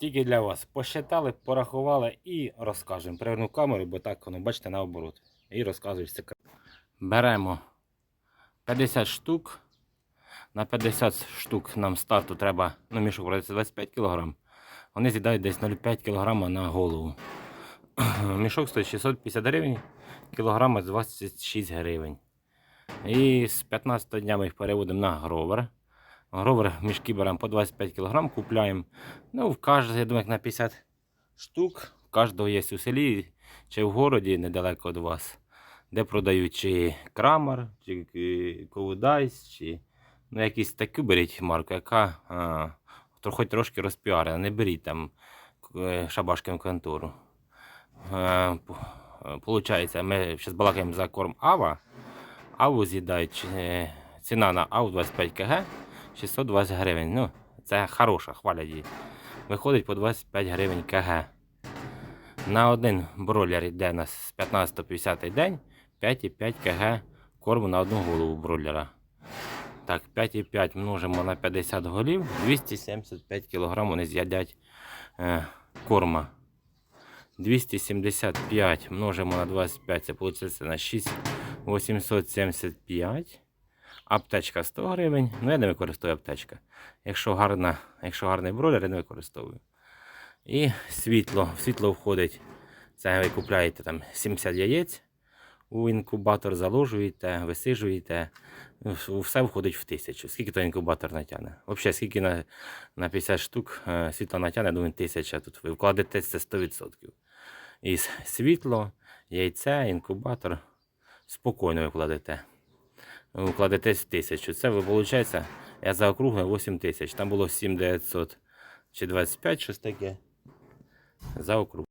Тільки для вас. Посчитали, порахували і розкажемо. Приверну камеру, бо так воно, бачите, наоборот. І розказую секрет. Беремо 50 штук. На 50 штук нам старту треба, ну, мішок продається 25 кг. Вони з'їдають десь 0,5 кг на голову. Мішок стоїть 650 гривень, кілограма 26 гривень. І з 15 дня ми їх переводимо на гровер. Гровер мішки беремо по 25 кг, купляємо. Ну, в кожного, я думаю, на 50 штук. Кожного є у селі чи в городі недалеко від вас, де продають чи крамар, чи е, ковудайс, чи ну, якісь таку беріть марку, яка а, хоч трошки розпіарена. Не беріть там е, шабашким контору. Е, Получається, ми зараз балакаємо за корм Ава. Аву з'їдають ціна на Аву 25 кг 620 гривень. Ну, це хороша, хвалять її. Виходить по 25 гривень кг. На один бройлер йде з 15-50 день 5,5 кг корму на одну голову бройлера. Так, 5,5 множимо на 50 голів, 275 кг вони з'їдять е, корма. 275 множимо на 25, це виходить на 6 875. Аптечка 100 гривень. Ну, я не використовую аптечка. Якщо, гарна, якщо гарний бройлер, я не використовую. І світло. В світло входить. Це ви купляєте там 70 яєць. У інкубатор заложуєте, висижуєте. Все входить в тисячу. Скільки то інкубатор натягне? Взагалі, скільки на, на 50 штук е, світла натягне, думаю, тисяча. Тут ви вкладете це 100%. І світло, яйце, інкубатор. Спокійно ви кладете. Ви кладетесь в тисячу. Це ви, виходить, я заокруглив 8 тисяч. Там було 7 900 чи 25, щось таке. Заокруг.